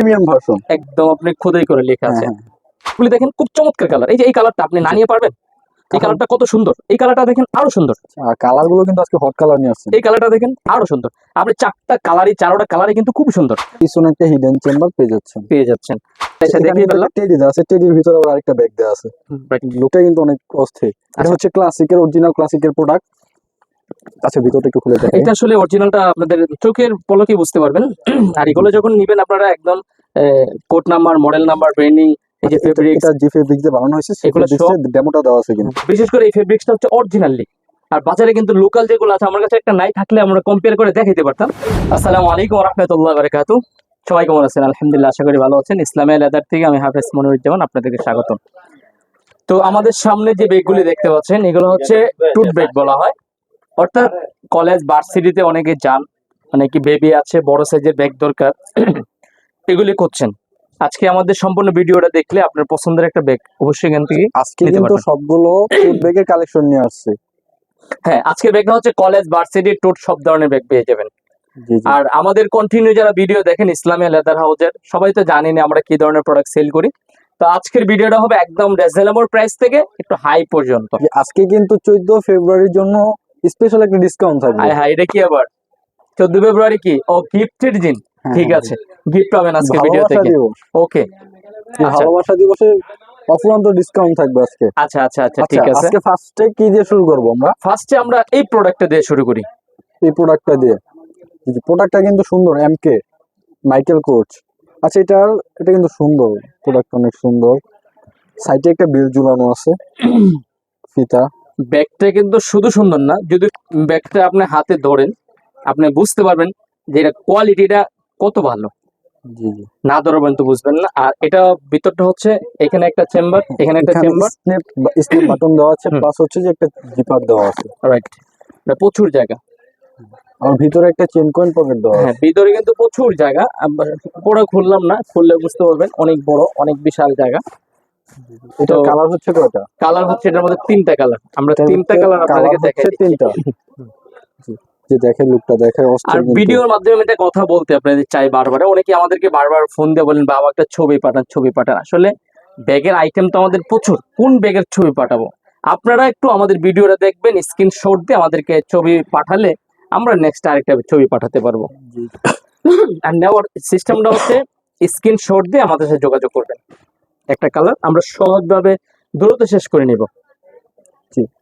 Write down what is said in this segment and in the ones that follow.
Premium version. একদম আপনি খোদাই করে লেখা আছে। হ্যাঁ এগুলি দেখেন খুব চমৎকার কালার এই যে এই কালারটা আপনি না নিয়ে পারবেন? এই কালার- কালারটা কত সুন্দর। এই কালারটা দেখেন আরও সুন্দর। আর কালারগুলো কিন্তু আজকে হট কালার নিয়ে আসছে এই কালারটা দেখেন আরও সুন্দর। আপনি চারটা কালারই চারোটা কালারই কিন্তু খুব সুন্দর। পিছনে একটা হিডেন চেম্বার পেয়ে যাচ্ছেন। পেয়ে যাচ্ছেন। আচ্ছা টেডি দেওয়া আছে। টেডির ভিতরে আবার আরেকটা ব্যাগ দেওয়া আছে। লোকটা কিন্তু অনেক অস্থির। এটা আচ্ছা। হচ্ছে ক্লাসিকের অরিজিনাল ক্লাসিকের প্রোডাক্ট আচ্ছা ভিতরটা একটু খুলে দেখেন। এটা আসলে অরিজিনালটা আপনাদের চোখের পলকে বুঝতে পারবেন। আর এগুলো যখন নিবেন আপনারা একদম code number model number branding এই যে ফেব্রিক এটা যে ফেব্রিক দিয়ে বানানো হয়েছে ফেব্রিক্সের ডেমোটা দেওয়া আছে কিন্তু বিশেষ করে এই ফেব্রিক্সটা হচ্ছে অরিজিনালি আর বাজারে কিন্তু লোকাল যেগুলো আছে আমার কাছে একটা নাই থাকলে আমরা কম্পেয়ার করে দেখাইতে পারতাম। আসসালামু আলাইকুম রহমতুল্লাহ বারকাতু সবাই কেমন আছেন? আলহামদুলিল্লাহ আশা করি ভালো আছেন। ইসলামিয়া লেদার থেকে আমি হাফেজ মনিরুজ্জামান আপনাদেরকে স্বাগতম। তো আমাদের সামনে যে ব্যাগগুলি দেখতে পাচ্ছেন এগুলো হচ্ছে টুট ব্যাগ বলা হয়। অর্থাৎ কলেজ ভার্সিটিতে অনেকে যান অনেকে বেবি আছে বড় সাইজের ব্যাগ দরকার এগুলি করছেন। আজকে আমাদের সম্পূর্ণ ভিডিওটা দেখলে আপনার পছন্দের একটা ব্যাগ অবশ্যই এখান থেকে আজকে নিতে কিন্তু সবগুলো ব্যাগের কালেকশন নিয়ে আসছে। হ্যাঁ আজকের ব্যাগটা হচ্ছে কলেজ ভার্সিটি টোট সব ধরনের ব্যাগ পেয়ে যাবেন। আর আমাদের কন্টিনিউ যারা ভিডিও দেখেন ইসলামিয়া লেদার হাউসের সবাই তো জানেন আমরা কি ধরনের প্রোডাক্ট সেল করি। তো আজকের ভিডিওটা হবে একদম রিজনেবল প্রাইস থেকে একটু হাই পর্যন্ত। আজকে কিন্তু চোদ্দ ফেব্রুয়ারির জন্য স্পেশাল একটা ডিসকাউন্ট থাকবে। হাই এটা কি আবার? চোদ্দ ফেব্রুয়ারি কি? ও গিফটের দিন হ্যাঁ, ঠিক আছে গিফট পাবেন আজকে ভিডিও থেকে। ওকে আচ্ছা। ভালোবাসা দিবসে অফুরন্ত ডিসকাউন্ট থাকবে আজকে। আচ্ছা আচ্ছা আচ্ছা আচ্ছা ঠিক আছে। আজকে ফার্স্টে কি দিয়ে শুরু করব আমরা? ফার্স্টে আমরা এই প্রোডাক্টটা দিয়ে শুরু করি। এই প্রোডাক্টটা দিয়ে। প্রোডাক্টটা কিন্তু সুন্দর এমকে মাইকেল কোচ আচ্ছা এটা এটা কিন্তু সুন্দর। প্রোডাক্ট অনেক সুন্দর। সাইডে একটা বিল ঝুলানো আছে। ফিতা। ব্যাগটা কিন্তু শুধু সুন্দর না যদি ব্যাগটা আপনি হাতে ধরেন আপনি বুঝতে পারবেন যে এটা কোয়ালিটিটা কত ভালো। না ধরবেন তো বুঝবেন না। আর এটা ভিতরটা হচ্ছে এখানে একটা চেম্বার এখানে একটা চেম্বার স্নেপ বাটন দেওয়া আছে। প্লাস হচ্ছে যে একটা জিপার দেওয়া আছে। রাইট এটা প্রচুর জায়গা। আর ভিতরে একটা চেন কয়েন পকেট দেওয়া হ্যাঁ ভিতরে কিন্তু প্রচুর জায়গা। আমরা পুরো খুললাম না খুললে বুঝতে পারবেন অনেক বড় অনেক বিশাল জায়গা। এটা তো- কালার হচ্ছে কয়টা? কালার হচ্ছে এটার মধ্যে তিনটা কালার আমরা তিনটা কালার আপনাদেরকে দেখাই তিনটা। জি, যে দেখে লুকটা দেখে আর ভিডিওর মাধ্যমে কথা বলতে আপনাদের চাই বারবার। অনেকে আমাদেরকে বারবার ফোন দিয়ে বলেন বাবা একটা ছবি পাঠান ছবি পাঠান। আসলে ব্যাগের আইটেম তো আমাদের প্রচুর। কোন ব্যাগের ছবি পাঠাবো? আপনারা একটু আমাদের ভিডিওটা দেখবেন স্ক্রিনশট দিয়ে আমাদেরকে ছবি পাঠালে আমরা নেক্সট আরেকটা ছবি পাঠাতে পারব। আর নেওয়ার সিস্টেমটা হচ্ছে স্ক্রিনশট দিয়ে আমাদের সাথে যোগাযোগ করবেন। একটা কালার আমরা সহজভাবে দ্রুত শেষ করে নিব।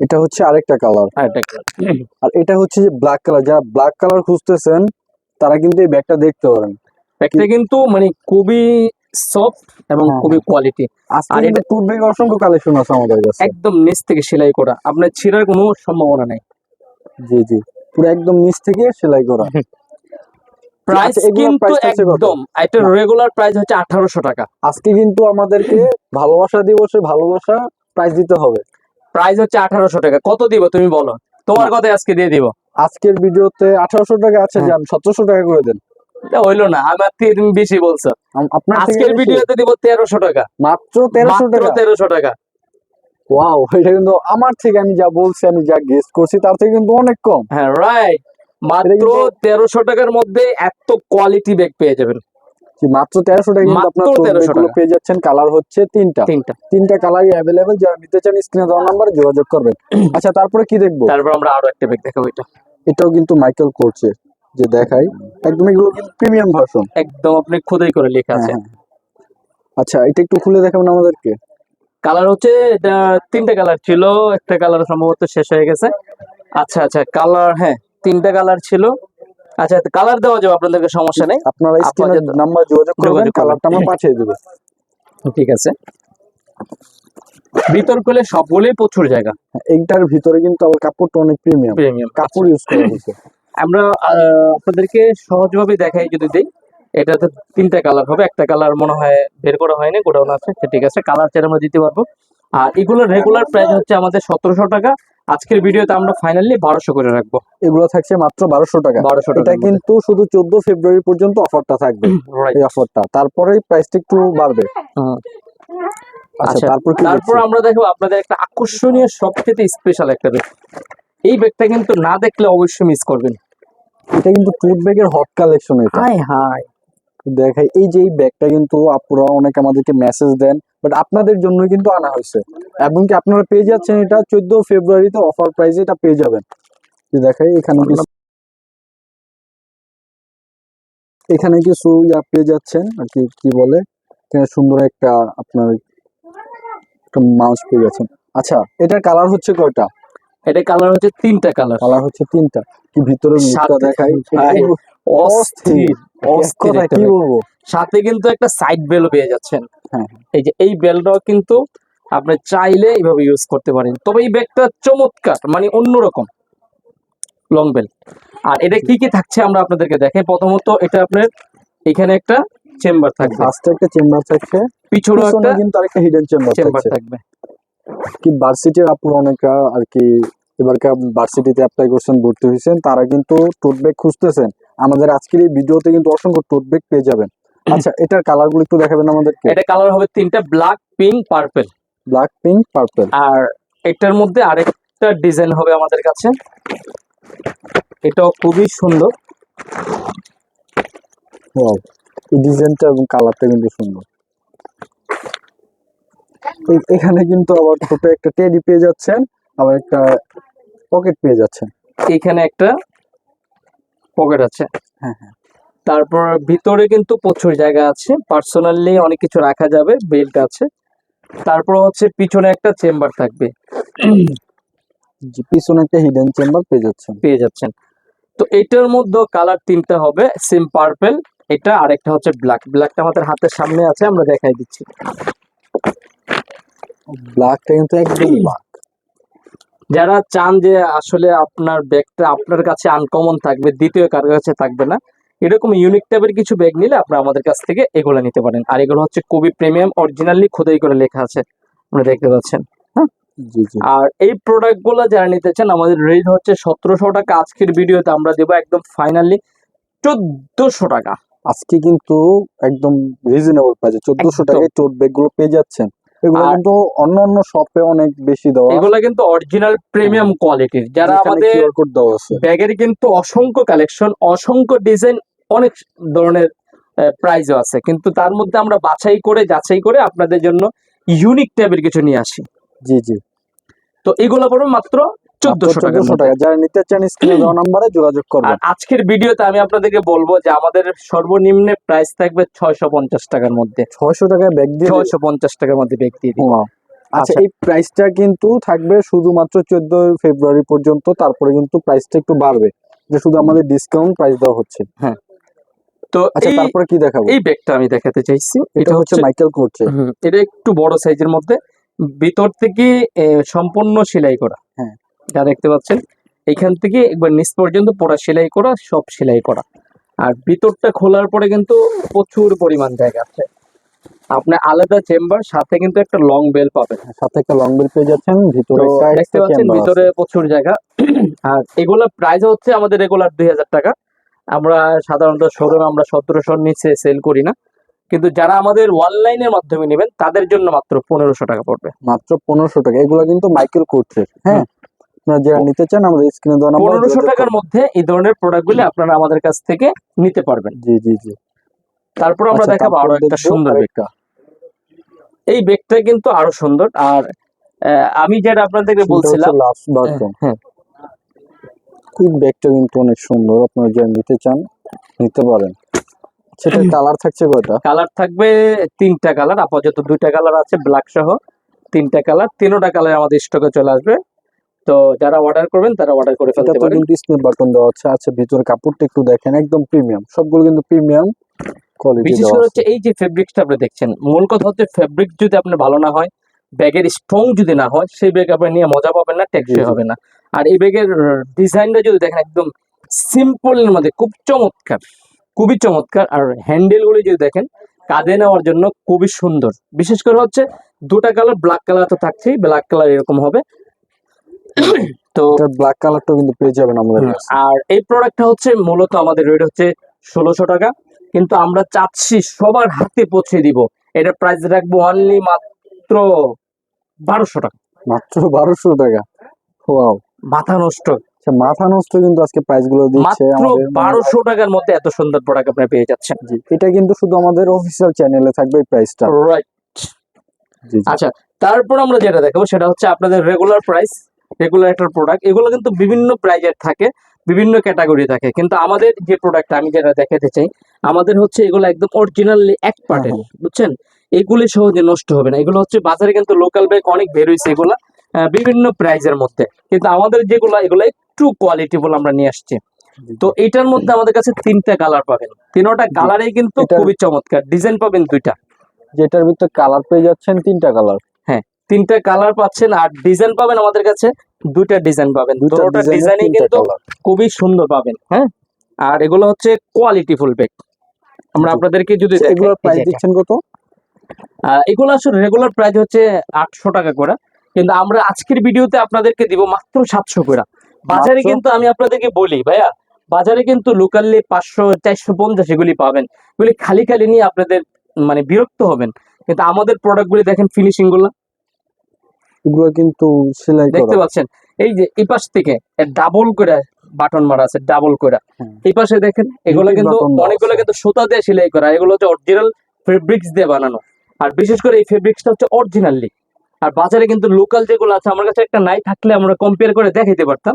এটা হচ্ছে আরেকটা কালার আর এটা হচ্ছে যে ব্ল্যাক কালার যারা ব্ল্যাক কালার খুঁজতেছেন তারা কিন্তু এই ব্যাগটা দেখতে পারেন। ব্যাগটা কিন্তু মানে খুবই সফট এবং হ্যাঁ, খুবই কোয়ালিটি আর এটা টুট ব্যাগ অসংখ্য কালেকশন আছে আমাদের কাছে। একদম নিচ থেকে সেলাই করা। আপনার ছিঁড়ার কোনো সম্ভাবনা নাই। জি জি। পুরো একদম নিচ থেকে সেলাই করা। প্রাইস কিন্তু? একদম এটা রেগুলার প্রাইস হচ্ছে আঠারোশো টাকা। আজকে কিন্তু আমাদেরকে ভালোবাসা দিবসে ভালোবাসা প্রাইস দিতে হবে। প্রাইস হচ্ছে আঠারোশো টাকা। কত দিব তুমি বলো? তোমার কথাই আজকে দিয়ে দিব। আজকের ভিডিওতে আঠারোশো টাকা আছে যে হ্যাঁ। আমি সতেরোশো টাকা করে দেন। এটা হইল না আমার থেকে তুমি বেশি বলছো। আপনার আজকের ভিডিওতে দিব তেরোশো টাকা। মাত্র তেরোশো মাত্র টাকা? তেরোশো টাকা। ওয়াও এটা কিন্তু আমার থেকে আমি যা বলছি আমি যা গেস্ট করছি তার থেকে কিন্তু অনেক কম। হ্যাঁ রাইট মাত্র তেরোশো টাকার মধ্যে এত কোয়ালিটি ব্যাগ পেয়ে যাবেন। মাত্র তেরোশো টাকা কিন্তু আপনার tote 1300 bag গুলো টাকা। পেয়ে যাচ্ছেন। কালার হচ্ছে তিনটা। তিনটা। তিনটা কালারই অ্যাভেলেবেল যারা নিতে চান স্ক্রিনে দেওয়া নাম্বারে যোগাযোগ করবেন। আচ্ছা তারপরে কি দেখব? তারপর আমরা আরও একটা ব্যাগ দেখাবো এটা। এটাও কিন্তু মাইকেল করছে যে দেখাই। একদম এগুলো কিন্তু প্রিমিয়াম ভার্সন একদম আপনি খোদাই করে লেখা আছে। আচ্ছা এটা একটু খুলে দেখাবেন আমাদেরকে। কালার হচ্ছে এটা তিনটা কালার ছিল একটা কালার সম্ভবত শেষ হয়ে গেছে। আচ্ছা আচ্ছা কালার হ্যাঁ। তিনটা কালার ছিল। আচ্ছা কালার দেওয়া যাবে আপনাদেরকে সমস্যা নেই। আপনারা স্ক্রিনে নাম্বার যোগাযোগ করবেন কালারটা আমরা পাঠিয়ে দেবো। ঠিক আছে। ভিতর করলে সবগুলোই প্রচুর জায়গা। এইটার ভিতরে কিন্তু আবার কাপড়টা অনেক প্রিমিয়াম প্রিমিয়াম কাপড় ইউজ করা হয়েছে। আমরা আপনাদেরকে সহজভাবে দেখাই যদি দেই এটাতে তিনটা কালার হবে। একটা কালার মনে হয় বের করা হয়নি গোডাউন আছে। ঠিক আছে কালার চাই আমরা দিতে পারব। আর এগুলোর রেগুলার প্রাইস হচ্ছে আমাদের সতেরোশো টাকা। আজকের ভিডিওতে আমরা ফাইনালি বারোশো করে রাখব। এগুলো থাকছে মাত্র বারোশো টাকা। বারোশো এটা টাকা কিন্তু শুধু চোদ্দ ফেব্রুয়ারি পর্যন্ত অফারটা থাকবে। এই অফারটা তারপরে প্রাইসটা একটু বাড়বে। আচ্ছা আচ্ছা, তারপর তারপর আমরা দেখব আপনাদের একটা আকর্ষণীয় সবচেয়ে স্পেশাল একটা ব্যাগ এই ব্যাগটা কিন্তু না দেখলে অবশ্যই মিস করবেন। এটা কিন্তু টুট ব্যাগের হট কালেকশন এটা। হাই হাই দেখাই এই যে এই ব্যাগটা কিন্তু আপুরা অনেক আমাদেরকে মেসেজ দেন বাট আপনাদের জন্য কিন্তু আনা হয়েছে। এবং কি আপনারা পেয়ে যাচ্ছেন এটা চোদ্দ ফেব্রুয়ারিতে অফার প্রাইসে এটা পেয়ে যাবেন। দেখাই এখানে কিছু এখানে কিছু ইয়া পেয়ে যাচ্ছেন আর কি কি বলে? এখানে সুন্দর একটা আপনার একটা মাউস পেয়ে যাচ্ছেন। আচ্ছা এটার কালার হচ্ছে কয়টা? এটা কালার হচ্ছে তিনটা কালার কালার হচ্ছে তিনটা। কি ভিতরে মুখটা দেখাই? অস্থির। অস্থির। কি বলব? সাথে কিন্তু একটা সাইড বেলও পেয়ে যাচ্ছেন। হ্যাঁ। এই যে এই বেলটাও কিন্তু আপনি চাইলে এইভাবে ইউজ করতে পারেন। তবে এই ব্যাগটা চমৎকার মানে অন্যরকম। লং বেল আর এটা কি কি থাকছে আমরা আপনাদেরকে দেখাই প্রথমত এটা আপনার এখানে একটা চেম্বার থাকবে। ফার্স্টে একটা চেম্বার থাকছে। পিছনে একটা কিন্তু আরেকটা হিডেন চেম্বার চেম্বার থাকবে। কি ভার্সিটির আপুর অনেকরা আর কি এবারকার ভার্সিটিতে অ্যাপ্লাই করছেন ভর্তি হয়েছেন তারা কিন্তু টোট ব্যাগ খুঁজতেছেন। আমাদের আজকের এই ভিডিওতে কিন্তু অসংখ্য টোট ব্যাগ পেয়ে যাবেন। আচ্ছা এটার কালারগুলো একটু দেখাবেন আমাদেরকে। এটা কালার হবে তিনটা black pink purple black pink purple আর এটার মধ্যে আরেকটা ডিজাইন হবে আমাদের কাছে। এটাও খুবই সুন্দর। ওয়াও এই ডিজাইনটা এবং কালারটা কিন্তু সুন্দর। এখানে কিন্তু আবার ছোট একটা টেডি পেয়ে যাচ্ছেন আবার একটা পকেট পেয়ে যাচ্ছেন। এখানে একটা পকেট আছে। হ্যাঁ, হ্যাঁ। তারপর ভিতরে কিন্তু প্রচুর জায়গা আছে। পার্সোনালি অনেক কিছু রাখা যাবে বেল্ট আছে। তারপর হচ্ছে পিছনে একটা চেম্বার থাকবে। পিছনে একটা হিডেন চেম্বার পেয়ে যাচ্ছেন। পেয়ে যাচ্ছেন। তো এটার মধ্যে কালার তিনটা হবে সিম পার্পল এটা আরেকটা হচ্ছে ব্ল্যাক ব্ল্যাকটা আমাদের হাতের সামনে আছে আমরা দেখাই দিচ্ছি। ব্ল্যাকটা কিন্তু একদম ব্ল্যাক যারা চান যে আসলে আপনার ব্যাগটা আপনার কাছে আনকমন থাকবে দ্বিতীয় কারোর কাছে থাকবে না এরকম ইউনিক টাইপের কিছু ব্যাগ নিলে আপনারা আমাদের কাছ থেকে এগুলো নিতে পারেন। আর এগুলো হচ্ছে কবি প্রিমিয়াম অরিজিনালি খোদাই করে লেখা আছে। আপনারা দেখতে পাচ্ছেন জি জি। আর এই প্রোডাক্টগুলো যারা নিতে চান আমাদের রেট হচ্ছে সতেরোশো টাকা। আজকের ভিডিওতে আমরা দেবো একদম ফাইনালি চোদ্দশো টাকা। আজকে কিন্তু একদম রিজনেবল প্রাইসে চোদ্দশো। টাকায় টোট ব্যাগগুলো পেয়ে যাচ্ছেন। এগুলো কিন্তু অন্য অন্য শপে অনেক বেশি দেওয়া এগুলো কিন্তু অরিজিনাল প্রিমিয়াম কোয়ালিটির যারা আমাদের কিউআর কোড দেওয়া আছে। ব্যাগের কিন্তু অসংখ্য কালেকশন অসংখ্য ডিজাইন অনেক ধরনের প্রাইজও আছে। কিন্তু তার মধ্যে আমরা বাছাই করে যাচাই করে আপনাদের জন্য ইউনিক টাইপের কিছু নিয়ে আসি। জি জি। তো এগুলো পড়বে মাত্র চোদ্দশো টাকা। যারা নিতে চান স্ক্রিনে দেওয়া নাম্বারে যোগাযোগ করবেন। আজকের ভিডিওতে আমি আপনাদেরকে বলব যে আমাদের সর্বনিম্ন প্রাইস থাকবে ছয়শো পঞ্চাশ টাকার মধ্যে। ছয়শো টাকায় ব্যাগ দিয়ে ছয়শো পঞ্চাশ টাকার মধ্যে ব্যাগ দিয়ে আচ্ছা আচ্ছা। এই প্রাইসটা কিন্তু থাকবে শুধুমাত্র চোদ্দ ফেব্রুয়ারি পর্যন্ত তারপরে কিন্তু প্রাইসটা একটু বাড়বে যে শুধু আমাদের ডিসকাউন্ট প্রাইস দেওয়া হচ্ছে। হ্যাঁ। তো আচ্ছা তারপরে কি দেখাবো? এই ব্যাগটা আমি দেখাতে চাইছি। এটা হচ্ছে মাইকেল করছে এটা একটু বড় সাইজের মধ্যে। ভিতর থেকে সম্পূর্ণ সেলাই করা। হ্যাঁ। যা দেখতে পাচ্ছেন এখান থেকে একবার নিচ পর্যন্ত পুরো সেলাই করা সব সেলাই করা। আর ভিতরটা খোলার পরে কিন্তু প্রচুর পরিমাণ জায়গা আছে। আপনি আলাদা চেম্বার সাথে কিন্তু একটা লং বেল পাবেন। সাথে একটা লং বেল পেয়ে যাচ্ছেন ভিতরে দেখতে পাচ্ছেন ভিতরে প্রচুর জায়গা। আর এগুলা প্রাইস হচ্ছে আমাদের রেগুলার দুই হাজার টাকা। আমরা সাধারণত শোরুমে আমরা সতেরোশোর নিচে সেল করি না। কিন্তু যারা আমাদের অনলাইনের মাধ্যমে নেবেন তাদের জন্য মাত্র পনেরোশো টাকা পড়বে। মাত্র পনেরোশো টাকা। এগুলো কিন্তু মাইকেল করছে হ্যাঁ? আপনারা যারা নিতে চান আমাদের স্ক্রিনে দেওয়া নাম্বার পনেরোশো টাকার মধ্যে এই ধরনের প্রোডাক্টগুলি আপনারা আমাদের কাছ থেকে নিতে পারবেন। জি জি জি। তারপর আমরা আচ্ছা, দেখাবো আরও একটা সুন্দর ব্যাগ আরেকটা। এই ব্যাগটা কিন্তু আরও সুন্দর। আর আমি যেটা আপনাদেরকে বলছিলাম লাস্ট বাটন হ্যাঁ। এই ব্যাগটা কিন্তু অনেক সুন্দর। আপনারা যারা নিতে চান নিতে পারেন। সেটা কালার থাকছে কয়টা? কালার থাকবে তিনটা কালার আপাতত দুইটা কালার আছে ব্ল্যাক সহ তিনটা কালার তিনোটা কালার আমাদের স্টকে চলে আসবে। তো যারা অর্ডার করবেন তারা অর্ডার করে ফেলতে পারেন। কিন্তু স্নেপ বাটন দেওয়া আছে আচ্ছা ভিতরে কাপড়টা একটু দেখেন একদম প্রিমিয়াম সবগুলো কিন্তু প্রিমিয়াম কোয়ালিটি বিশেষ করে হচ্ছে এই যে ফেব্রিকটা আপনি দেখছেন মূল কথা হচ্ছে ফেব্রিক যদি আপনার ভালো না হয় ব্যাগের স্ট্রং যদি না হয় সেই ব্যাগ আপনি নিয়ে মজা পাবেন না টেকসই হবে না। আর এই ব্যাগের ডিজাইনটা যদি দেখেন একদম সিম্পলের মধ্যে খুব চমৎকার খুবই চমৎকার। আর হ্যান্ডেল গুলি যদি দেখেন কাঁধে নেওয়ার জন্য খুবই সুন্দর। বিশেষ করে হচ্ছে দুটা কালার ব্ল্যাক কালার তো থাকছেই ব্ল্যাক কালার এরকম হবে। তো ব্ল্যাক কালারটাও কিন্তু পেয়ে যাবেন আমাদের আর এই প্রোডাক্টটা হচ্ছে মূলত আমাদের রেট হচ্ছে ষোলোশো টাকা। কিন্তু আমরা চাচ্ছি সবার হাতে পৌঁছে দিব। এটা প্রাইস রাখব অনলি মাত্র বারোশো টাকা। মাত্র বারোশো টাকা। ওয়াও মাথা নষ্ট। আচ্ছা মাথা নষ্ট কিন্তু আজকে প্রাইসগুলো দিচ্ছে মাত্র বারোশো টাকার মধ্যে এত সুন্দর প্রোডাক্ট আপনারা পেয়ে যাচ্ছেন। এটা কিন্তু শুধু আমাদের অফিসিয়াল চ্যানেলে থাকবে এই প্রাইসটা রাইট। আচ্ছা তারপর আমরা যেটা দেখাবো সেটা হচ্ছে আপনাদের রেগুলার প্রাইস রেগুলার একটা প্রোডাক্ট এগুলো কিন্তু বিভিন্ন প্রাইজের থাকে বিভিন্ন ক্যাটাগরি থাকে। কিন্তু আমাদের যে প্রোডাক্ট আমি যেটা দেখাতে চাই আমাদের হচ্ছে এগুলো একদম অরিজিনালি এক পার্টের হ্যাঁ। বুঝছেন? এগুলি সহজে নষ্ট হবে না। এগুলো হচ্ছে বাজারে কিন্তু লোকাল ব্যাগ অনেক বের হয়েছে এগুলা বিভিন্ন প্রাইজের মধ্যে। কিন্তু আমাদের যেগুলো এগুলো একটু কোয়ালিটি বলে আমরা নিয়ে আসছি। তো এটার মধ্যে আমাদের কাছে তিনটা কালার পাবেন। তিনটা কালারেই কিন্তু খুবই চমৎকার। ডিজাইন পাবেন দুইটা। যেটার ভিতরে কালার পেয়ে যাচ্ছেন তিনটা কালার তিনটা কালার পাচ্ছেন আর ডিজাইন পাবেন আমাদের কাছে দুইটা ডিজাইন পাবেন। দুটোটা ডিজাইনই কিন্তু খুবই সুন্দর পাবেন হ্যাঁ? আর এগুলো হচ্ছে কোয়ালিটি ফুল ব্যাগ আমরা আপনাদেরকে যদি দেখাই, এগুলোর প্রাইস দিচ্ছেন কত? এগুলো আসলে রেগুলার প্রাইস হচ্ছে আটশো টাকা করে। কিন্তু আমরা আজকের ভিডিওতে আপনাদেরকে দিব মাত্র সাতশো করে। বাজারে কিন্তু আমি আপনাদেরকে বলি ভাইয়া বাজারে কিন্তু লোকালি পাঁচশো চারশো পঞ্চাশ এগুলি পাবেন। এগুলি খালি খালি নিয়ে আপনাদের মানে বিরক্ত হবেন। কিন্তু আমাদের প্রোডাক্ট গুলি দেখেন ফিনিশিংগুলো। এগুলো কিন্তু সেলাই দেখতে পাচ্ছেন? এই যে এই পাশ থেকে ডাবল করে বাটন মারা আছে ডাবল করে। হুম। এই পাশে দেখেন এগুলো কিন্তু অনেকগুলো কিন্তু সুতা দিয়ে সেলাই করা। এগুলো হচ্ছে অরিজিনাল ফেব্রিক্স দিয়ে বানানো। আর বিশেষ করে এই ফেব্রিক্সটা হচ্ছে অরিজিনালি আর বাজারে কিন্তু লোকাল যেগুলো আছে আমার কাছে একটা নাই থাকলে আমরা কম্পেয়ার করে দেখাইতে পারতাম।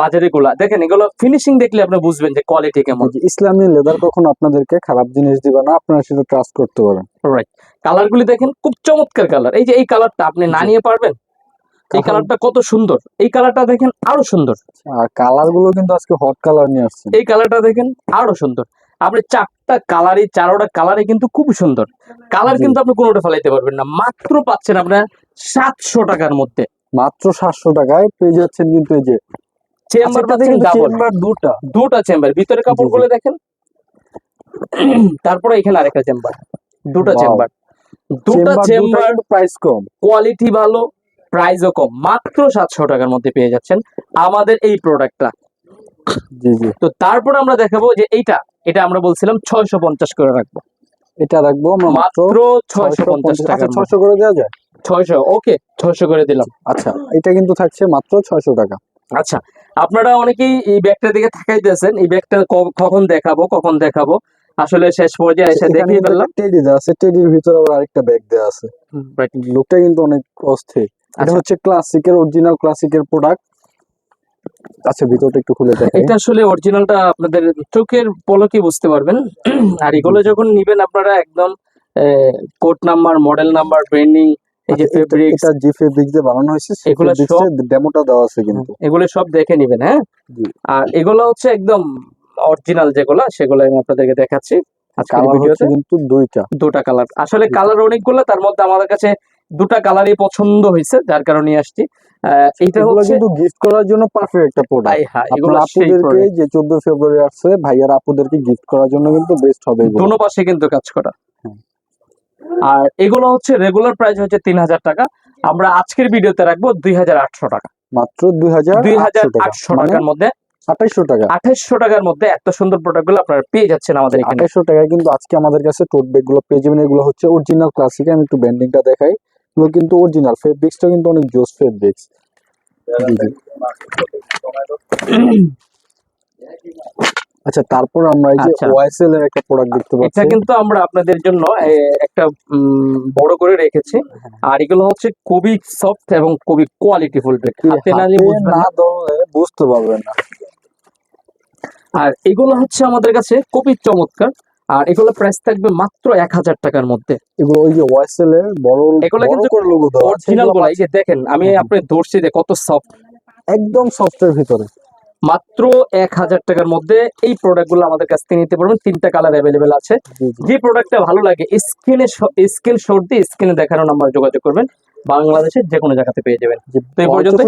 বাজারে গুলা। দেখেন এগুলো ফিনিশিং দেখলে আপনি বুঝবেন যে কোয়ালিটি কেমন। ইসলামী লেদার কখনো আপনাদেরকে খারাপ জিনিস দিবে না আপনারা সেটা ট্রাস্ট করতে পারেন। রাইট কালার গুলি দেখেন খুব চমৎকার কালার এই যে এই কালারটা আপনি না নিয়ে পারবেন? এই কালারটা কত সুন্দর। এই কালারটা দেখেন আরও সুন্দর। আর কালারগুলো কিন্তু আজকে হট কালার নিয়ে আসছে। এই কালারটা দেখেন আরও সুন্দর। আপনি চারটা কালারই চারোটা কালারই কিন্তু খুব সুন্দর। কালার কিন্তু আপনি কোনোটা ফেলাইতে পারবেন না। মাত্র পাচ্ছেন আপনার সাতশো টাকার মধ্যে। মাত্র সাতশো টাকায় পেয়ে যাচ্ছেন কিন্তু এই যে চেম্বার আচ্ছা, চেম্বার দুটা। দুটা চেম্বার ভিতরে কাপড়গুলো দেখেন। তারপরে এখানে আরেকটা চেম্বার দুটা চেম্বার দুটা চেম্বার প্রাইস কম। কোয়ালিটি ভালো প্রাইসও কম। মাত্র সাতশো টাকার মধ্যে পেয়ে যাচ্ছেন আমাদের এই প্রোডাক্টটা জি জি। তো তারপর আমরা দেখাবো যে এইটা এটা আমরা বলছিলাম ছয়শো পঞ্চাশ করে রাখব। এটা রাখব আমরা মাত্র ছয়শো পঞ্চাশ টাকার ছয়শো করে দেওয়া যায়? ছয়শো ওকে ছয়শো করে দিলাম। আচ্ছা এটা কিন্তু থাকছে মাত্র ছয়শো টাকা। আচ্ছা আপনারা অনেকেই এই ব্যাগটার দিকে থাকাইতেছেন এই ব্যাগটা কখন দেখাবো কখন দেখাবো? আসলে শেষ পর্যায়ে এসে দেখিয়ে ফেললাম। টেডি দেওয়া আছে টেডির ভিতরে আবার আরেকটা ব্যাগ দেওয়া আছে. লুকটা কিন্তু অনেক অস্থির। এটা আচ্ছা। হচ্ছে ক্লাসিকের অরিজিনাল ক্লাসিকের প্রোডাক্ট আচ্ছা ভিতরটা একটু খুলে দেখাই। এটা আসলে অরিজিনালটা আপনাদের চোখের পলকে বুঝতে পারবেন। আর এগুলো যখন নিবেন আপনারা একদম code number model number branding এই যে এটা- ফেব্রিক্স এটা দিয়ে বানানো হয়েছে এগুলো ডেমোটা দেওয়া আছে কিন্তু। এগুলো সব দেখে নিবেন হ্যাঁ? আর এগুলো হচ্ছে একদম অরিজিনাল যেগুলো সেগুলো আমি আপনাদেরকে দেখাচ্ছি ভিডিওতে। কিন্তু দুইটা। দুটা কালার আসলে কালার অনেকগুলো তার মধ্যে আমাদের কাছে দুটা কালারই পছন্দ হয়েছে যার কারণে আসছি। এইটা হচ্ছে কিন্তু গিফট করার জন্য পারফেক্ট একটা প্রোডাক্ট হ্যাঁ এগুলো আপুদেরকে যে চোদ্দ ফেব্রুয়ারি আসছে ভাইয়ার আপুদেরকে গিফট করার জন্য কিন্তু বেস্ট হবে দোনো পাশে কিন্তু কাজ করা। আর এগুলো হচ্ছে রেগুলার প্রাইস হচ্ছে তিন হাজার টাকা। আমরা আজকের ভিডিওতে রাখব দুই হাজার আটশো টাকা। মাত্র দুই হাজার দুই হাজার আটশো মানে টাকার মধ্যে আঠাইশশো টাকা। আঠাইশশো টাকার মধ্যে এত সুন্দর প্রোডাক্টগুলো আপনারা পেয়ে যাচ্ছেন আমাদের এখানে। আঠাইশশো টাকায় কিন্তু আজকে আমাদের কাছে টোট ব্যাগগুলো পেয়ে যাবেন। এগুলো হচ্ছে অরিজিনাল ক্লাসিক আমি একটু ব্যান্ডিংটা দেখাই। এগুলো কিন্তু অরিজিনাল ফেব্রিক্সটা কিন্তু অনেক জোস ফেব্রিক্স আচ্ছা তারপর আমরা এই যে আচ্ছা। ওয়াইসেল এর একটা প্রোডাক্ট দেখতে এটা কিন্তু আমরা আপনাদের জন্য একটা বড় করে রেখেছি। আর এগুলো হচ্ছে খুবই সফট এবং খুবই কোয়ালিটিফুল ব্যাগ হাতে না না বুঝতে পারবেন না। আর এগুলো হচ্ছে আমাদের কাছে খুবই চমৎকার। আর এগুলো প্রাইস থাকবে মাত্র এক হাজার টাকার মধ্যে। এগুলো ওই যে ওয়াইসেল এর বড় এগুলো কিন্তু অরিজিনালগুলো এই যে দেখেন আমি আপনি ধরছি যে কত সফট একদম সফটের ভিতরে। মাত্র এক হাজার টাকার মধ্যে এই প্রোডাক্টগুলো আমাদের কাছ থেকে নিতে পারবেন। তিনটা কালার অ্যাভেলেবেল আছে। যে প্রোডাক্টটা ভালো লাগে স্ক্রিনে স্ক্রিন শট দিয়ে স্ক্রিনে দেখানো নাম্বার যোগাযোগ করবেন। বাংলাদেশের যে কোনো জায়গাতে পেয়ে যাবেন। এই পর্যন্ত